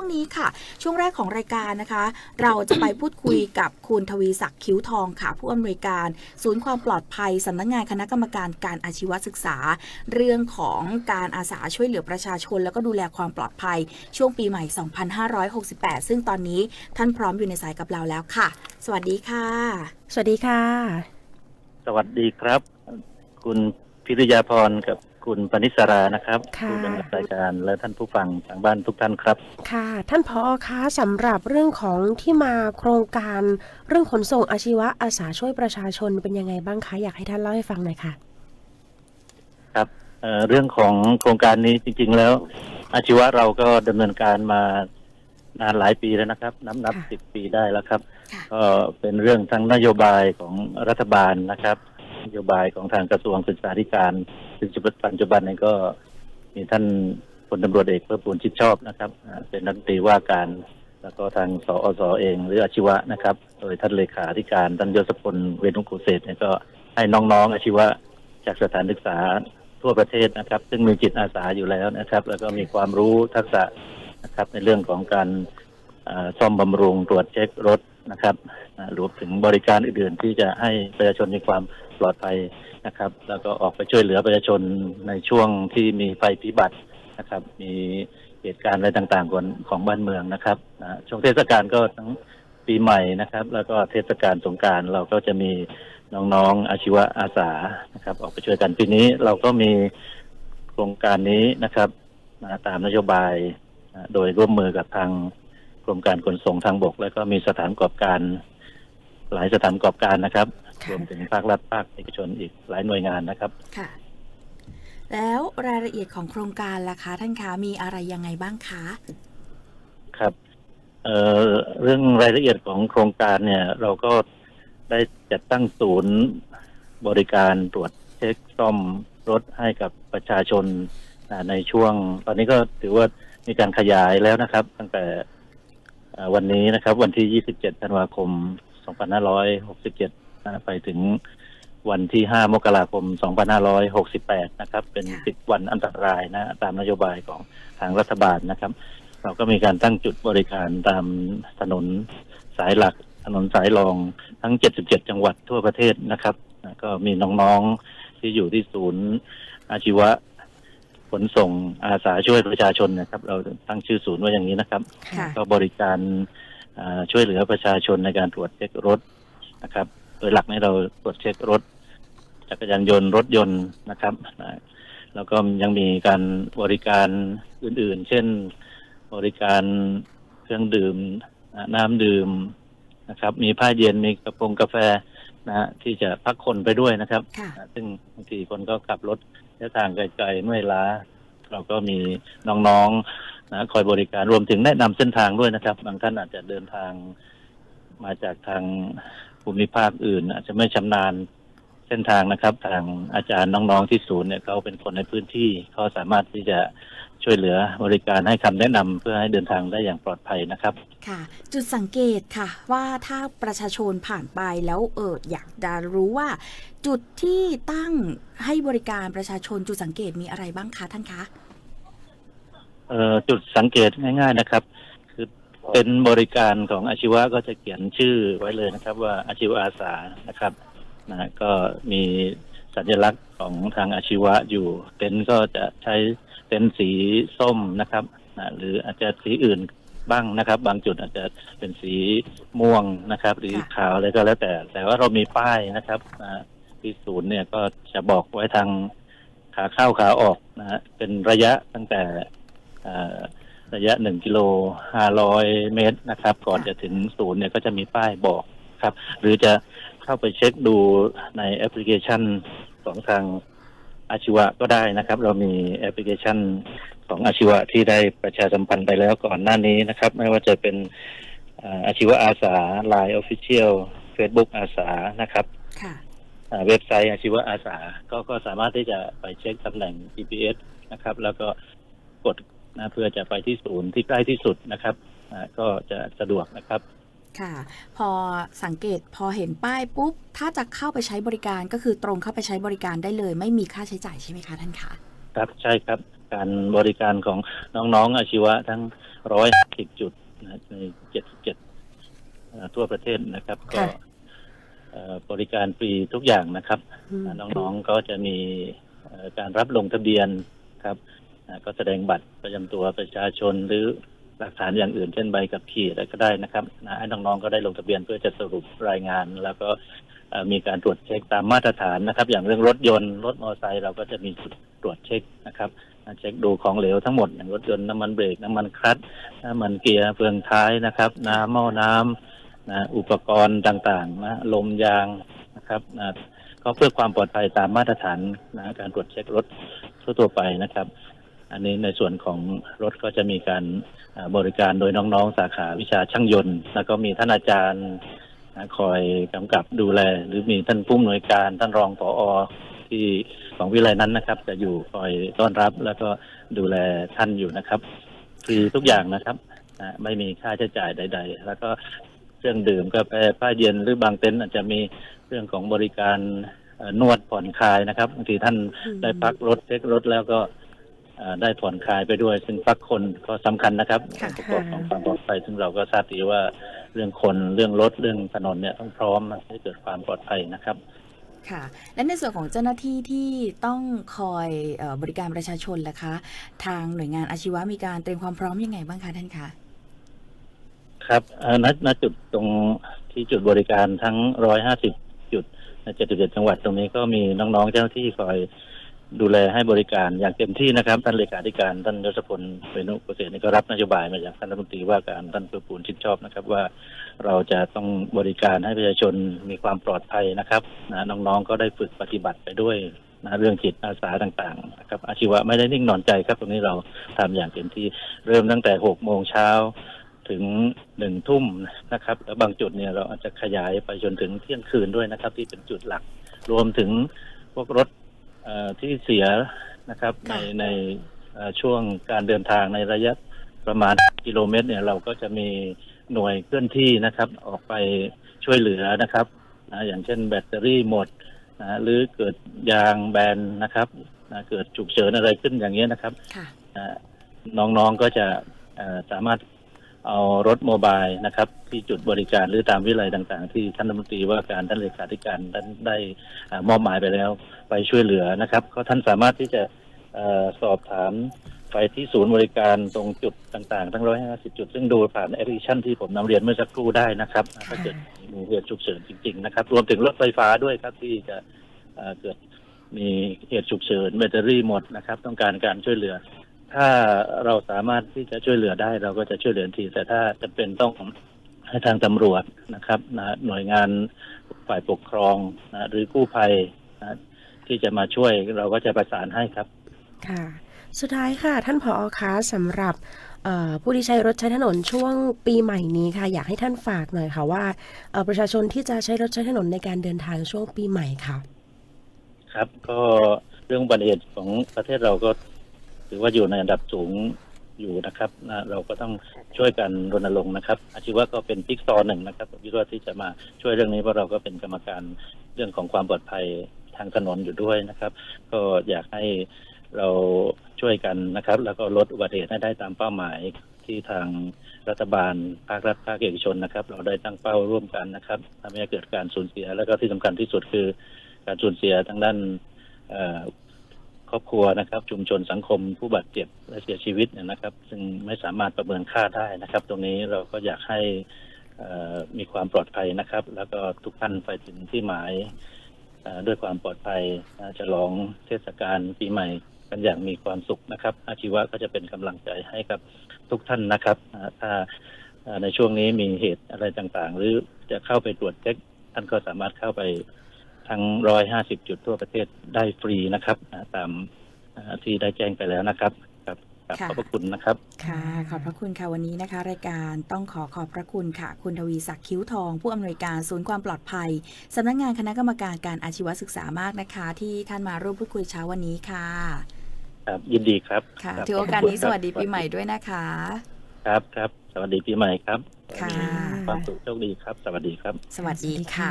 วงนี้ค่ะ ช่วงแรกของรายการนะคะ เราจะไปพูดคุยกับคุณทวีศักดิ์คิ้วทองค่ะ ผู้อำนวยการ ศูนย์ความปลอดภัยสำนักงานคณะกรรมการการอาชีวศึกษา เรื่องของการอาสาช่วยเหลือประชาชน แล้วก็ดูแลความปลอดภัย ช่วงปีใหม่ 2568 ซึ่งตอนนี้ท่านพร้อมอยู่ในสายกับเราแล้วค่ะ สวัสดีค่ะ สวัสดีค่ะ สวัสดีครับ คุณพิริยาพรกับ คุณปณิสรานะครับค่ะ ผู้ดำเนินรายการและท่านผู้ฟังทางบ้านทุกท่านครับ ค่ะ ท่านผอคะสำหรับเรื่องของที่มาโครงการ เรื่องขนส่งอาชีวะอาสาช่วยประชาชนเป็นยังไงบ้างคะ อยากให้ท่านเล่าให้ฟังหน่อยค่ะ ครับเอ่อเรื่องของโครงการนี้จริง ๆ แล้ว อาชีวะเราก็ดำเนินการมานานหลายปีแล้วนะครับ นับนับค่ะ สิบปีได้แล้วครับ ค่ะ ก็เป็นเรื่องทั้งนโยบายของรัฐบาลนะครับ นโยบายของทางกระทรวงศึกษาธิการซึ่งปัจจุบันนี้ก็มีท่านพลตำรวจเอกเพิ่มพูนชิดชอบนะครับ เป็นรัฐมนตรีว่าการ แล้วก็ทางสอสอเอง หรืออาชีวะนะครับ โดยท่านเลขาธิการท่านยศพลเวนุกุเศษเนี่ยก็ให้น้องๆอาชีวะจากสถานศึกษาทั่วประเทศนะครับ ซึ่งมีจิตอาสาอยู่แล้วนะครับ แล้วก็มีความรู้ทักษะนะครับในเรื่องของการซ่อมบำรุงตรวจเช็ครถ นะครับรวมถึงบริการอื่นๆ ที่จะให้ประชาชนมีความปลอดภัยนะครับ แล้วก็ออกไปช่วยเหลือประชาชนในช่วงที่มีภัยพิบัตินะครับ มีเหตุการณ์อะไรต่างๆของของบ้านเมืองนะครับช่วงเทศกาลก็ทั้งปีใหม่นะครับ แล้วก็เทศกาลสงการเราก็จะมีน้องๆอาชีวะอาสานะครับ ออกไปช่วยกันปีนี้เราก็มีโครงการนี้นะครับมาตามนโยบายโดยร่วมมือกับทาง รมการขนส่งทางบก แล้วก็มีสถานประกอบการ หลายสถานประกอบการนะครับค่ะรวมถึงภาครัฐภาคเอกชนอีกหลายหน่วยงานนะครับ ค่ะ แล้วรายละเอียดของโครงการล่ะคะท่านคะมีอะไรยังไงบ้างคะ ครับเอ่อเรื่องรายละเอียดของโครงการเนี่ย เราก็ได้จัดตั้งศูนย์บริการตรวจเช็คซ่อมรถให้กับประชาชนอ่าในช่วง ตอนนี้ก็ถือว่ามีการขยายแล้วนะครับ ตั้งแต่อ่า วันนี้นะครับ วันที่ 27 ธันวาคม 2567นะไปถึงวันที่ 5 มกราคม 2568 นะครับ เป็นค่ะ10 วันอันตรายนะ ตามนโยบายของทางรัฐบาลนะครับ เราก็มีการตั้งจุดบริการตามถนนสายหลัก ถนนสายรองทั้ง 77 จังหวัดทั่วประเทศนะครับนะก็มีน้องๆที่อยู่ที่ศูนย์อาชีวะ ขนส่งอาสาช่วยประชาชนนะครับ เราตั้งชื่อศูนย์ไว้อย่างนี้นะครับค่ะ ก็บริการอ่าช่วยเหลือประชาชนในการตรวจเช็ครถนะครับ โดยหลักในเราตรวจเช็ครถ จักรยานยนต์รถยนต์นะครับนะแล้วก็ยังมีการบริการอื่นๆ เช่น บริการเครื่องดื่มอ่าน้ำดื่มนะครับ มีผ้าเย็นมีกระโปรงกาแฟ นะฮะที่จะพักคนไปด้วยนะครับ ค่ะอ่าซึ่งบางทีคนก็ขับรถระยะทางไกลๆเมื่อยล้า เราก็มีน้องๆนะคอยบริการรวมถึงแนะนำเส้นทางด้วยนะครับ บางท่านอาจจะเดินทางมาจากทางภูมิภาคอื่น อาจจะไม่ชำนาญ เส้นทางนะครับ ทางอาจารย์น้องๆที่ศูนย์เนี่ยเขาเป็นคนในพื้นที่เขาสามารถที่จะช่วยเหลือบริการให้คำแนะนำเพื่อให้เดินทางได้อย่างปลอดภัยนะครับ ค่ะ จุดสังเกตค่ะ ว่าถ้าประชาชนผ่านไปแล้วเอออยากจะรู้ว่า จุดที่ตั้งให้บริการประชาชนจุดสังเกตมีอะไรบ้างคะท่านคะเอ่อจุดสังเกตง่าย ๆนะครับ คือเป็นบริการของอาชีวะก็จะเขียนชื่อไว้เลยนะครับ ว่าอาชีวะอาสานะครับ นะก็มีสัญลักษณ์ของทางอาชีวะอยู่เต็นท์ก็จะใช้เต็นท์สีส้มนะครับนะหรืออาจจะสีอื่นบ้างนะครับ บางจุดอาจจะเป็นสีม่วงนะครับ หรือขาวอะไรก็แล้วแต่ แต่ว่าเรามีป้ายนะครับนะที่ศูนย์เนี่ยก็จะบอกไว้ทางขาเข้าขาออกนะฮะเป็นระยะตั้งแต่ระยะหนึ่งกิโลห้าร้อยเมตรนะครับ ก่อนจะถึงศูนย์เนี่ยก็จะมีป้ายบอกครับ หรือจะ เข้าไปเช็คดูในแอปพลิเคชันของทางอาชีวะก็ได้นะครับ เรามีแอปพลิเคชันของอาชีวะที่ได้ประชาสัมพันธ์ไปแล้วก่อนหน้านี้นะครับ ไม่ว่าจะเป็นอ่าอาชีวะอาสา Line Official Facebook อาสานะครับค่ะอ่าเว็บไซต์อาชีวะอาสา ก็ก็สามารถที่จะไปเช็คตำแหน่ง GPS นะครับ แล้วก็กดนะเพื่อจะไปที่ศูนย์ที่ใกล้ที่สุดนะครับอ่าก็จะสะดวกนะครับ ค่ะ พอสังเกตพอเห็นป้ายปุ๊บ ถ้าจะเข้าไปใช้บริการก็คือตรงเข้าไปใช้บริการได้เลย ไม่มีค่าใช้จ่ายใช่ไหมคะท่านคะครับใช่ครับการบริการของน้องๆอาชีวะทั้งร้อยสิบจุดนะในเจ็ดเจ็ดทั่วประเทศนะครับ ก็ค่ะเอ่อบริการฟรีทุกอย่างนะครับอืมน้องๆก็จะมีเอ่อการรับลงทะเบียนครับอ่าก็แสดงบัตรประจำตัวประชาชนหรือ หลักฐานอย่างอื่นเช่นใบกับขี่อะไรก็ได้นะครับนะให้น้องๆก็ได้ลงทะเบียนเพื่อจะสรุปรายงาน แล้วก็มีการตรวจเช็คตามมาตรฐานนะครับ อย่างเรื่องรถยนต์รถมอเตอร์ไซค์เราก็จะมีตรวจเช็คนะครับเช็คดูของเหลวทั้งหมดอย่างรถยนต์น้ำมันเบรกน้ำมันคลัตช์น้ำมันเกียร์เฟืองท้ายนะครับ น้ำหม้อน้ำนะอุปกรณ์ต่างๆนะลมยางนะครับนะก็เพื่อความปลอดภัยตามมาตรฐานนะการตรวจเช็ครถทั่วๆไปนะครับ อันนี้ในส่วนของรถก็จะมีการบริการโดยน้องๆ สาขาวิชาช่างยนต์ แล้วก็มีท่านอาจารย์คอยกำกับดูแล หรือมีท่านผู้อำนวยการท่านรองผอที่ของวิไลยนั้นนะครับ จะอยู่คอยต้อนรับ แล้วก็ดูแลท่านอยู่นะครับฟรีทุกอย่างนะครับไม่มีค่าใช้จ่ายใด ๆ แล้วก็เครื่องดื่มกาแฟผ้าเย็นหรือบางเต็นท์อาจจะมีเรื่องของบริการนวดผ่อนคลายนะครับบางทีท่านได้พักรถเช็ครถแล้วก็ ได้ผ่อนคลายไปด้วย ซึ่งพักคนก็สำคัญนะครับค่ะประกอบของความปลอดภัยซึ่งเราก็ทราบดีว่าเรื่องคนเรื่องรถเรื่องถนนเนี่ยต้องพร้อมให้เกิดความปลอดภัยนะครับค่ะและในส่วนของเจ้าหน้าที่ที่ต้องคอยเออบริการประชาชนล่ะคะ ทางหน่วยงานอาชีวะมีการเตรียมความพร้อมยังไงบ้างคะท่านคะครับเอ่อณณจุดตรงที่จุดบริการทั้ง150จุดใน77จังหวัดตรงนี้ก็มีน้องๆเจ้าหน้าที่คอย ดูแลให้บริการอย่างเต็มที่นะครับท่านเลขาธิการท่านยศพลเวนุเกษตรนี่ก็รับนโยบายมาจากท่านรัฐมนตรีว่าการท่านเพื่อปูนชิดชอบนะครับว่าเราจะต้องบริการให้ประชาชนมีความปลอดภัยนะครับนะน้องๆก็ได้ฝึกปฏิบัติไปด้วยนะเรื่องจิตอาสาต่างๆนะครับอาชีวะไม่ได้นิ่งนอนใจครับ ตรงนี้เราทำอย่างเต็มที่เริ่มตั้งแต่6โมงเช้าถึงหนึ่งทุ่มนะครับ แล้วบางจุดเนี่ยเราอาจจะขยายไปจนถึงเที่ยงคืนด้วยนะครับ ที่เป็นจุดหลัก รวมถึงพวกรถ ที่เสียนะครับในค่ะในเอ่อช่วงการเดินทางในระยะประมาณกิโลเมตร เนี่ยเราก็จะมีหน่วยเคลื่อนที่นะครับ ออกไปช่วยเหลือนะครับนะอย่างเช่นแบตเตอรี่หมดนะหรือเกิดยางแบนนะครับนะเกิดฉุกเฉินอะไรขึ้นอย่างเงี้ยนะครับค่ะอ่าน้องๆก็จะเอ่อสามารถ เอารถโมบายนะครับ ที่จุดบริการหรือตามวิไลยต่างๆ ที่ท่านรัฐมนตรีว่าการท่านเลขาธิการท่านได้มอบหมายไปแล้วไปช่วยเหลือนะครับก็ท่านสามารถที่จะอสอบถามไปที่ศูนย์บริการตรงจุดต่างๆ ทั้ง 150 จุด ซึ่งดูผ่านแอปพลิเคชันที่ผมนำเรียนเมื่อสักครู่ได้นะครับถ้าเกิดมีเหตุฉุกเฉินจริง ๆ นะครับ รวมถึงรถไฟฟ้าด้วยครับที่จะเกิดมีเหตุฉุกเฉินแบตเตอรี่หมดนะครับ ต้องการการช่วยเหลือ ถ้าเราสามารถที่จะช่วยเหลือได้เราก็จะช่วยเหลือทันทีแต่ถ้าจำเป็นต้องให้ทางตำรวจนะครับนะหน่วยงานฝ่ายปกครองนะหรือกู้ภัยนะที่จะมาช่วยเราก็จะประสานให้ครับ ค่ะ สุดท้ายค่ะ ท่านผอคะสำหรับเอ่อผู้ที่ใช้รถใช้ถนนช่วงปีใหม่นี้ค่ะ อยากให้ท่านฝากหน่อยค่ะว่าเอ่อประชาชนที่จะใช้รถใช้ถนนในการเดินทางช่วงปีใหม่ค่ะ ครับก็เรื่องอุบัติเหตุของประเทศเราก็ ถือว่าอยู่ในอันดับสูงอยู่นะครับเราก็ต้องช่วยกันรณรงค์นะครับ อาชีวะก็เป็นพิกซอหนึ่งนะครับผมคิดว่าที่จะมาช่วยเรื่องนี้เพราะเราก็เป็นกรรมการเรื่องของความปลอดภัยทางถนนอยู่ด้วยนะครับ ก็อยากให้เราช่วยกันนะครับ แล้วก็ลดอุบัติเหตุให้ได้ตามเป้าหมายที่ทางรัฐบาลภาครัฐภาคเอกชนนะครับ เราได้ตั้งเป้าร่วมกันนะครับทำให้เกิดการสูญเสีย แล้วก็ที่สำคัญที่สุดคือการสูญเสียทางด้านอ ครอบครัวนะครับ ชุมชนสังคมผู้บาดเจ็บและเสียชีวิตเนี่ยนะครับ ซึ่งไม่สามารถประเมินค่าได้นะครับ ตรงนี้เราก็อยากให้มีความปลอดภัยนะครับ แล้วก็ทุกท่านไปถึงที่หมายด้วยความปลอดภัยนะฉลองเทศกาลปีใหม่กันอย่างมีความสุขนะครับ อาชีวะก็จะเป็นกำลังใจให้กับทุกท่านนะครับถ้าในช่วงนี้มีเหตุอะไรต่างๆ หรือจะเข้าไปตรวจเช็คท่านก็สามารถเข้าไป ทั้ง 150 จุดทั่วประเทศได้ฟรีนะครับอ่าตามอ่าที่ได้แจ้งไปแล้วนะครับครับครับค่ะขอบพระคุณนะครับ ค่ะ ขอบพระคุณค่ะวันนี้นะคะ รายการต้องขอขอบพระคุณค่ะ คุณทวีศักดิ์คิ้วทอง ผู้อำนวยการศูนย์ความปลอดภัยสำนักงานคณะกรรมการการอาชีวศึกษามากนะคะ ที่ท่านมาร่วมพูดคุยเช้าวันนี้ค่ะครับยินดีครับค่ะครับถือโอกาสนี้ขสบคุณวัสดีครับปีใหม่ด้วยนะคะ ครับครับสวัสดีปีใหม่ครับค่ะมีความสุขโชคดีครับ สวัสดีครับ สวัสดีค่ะ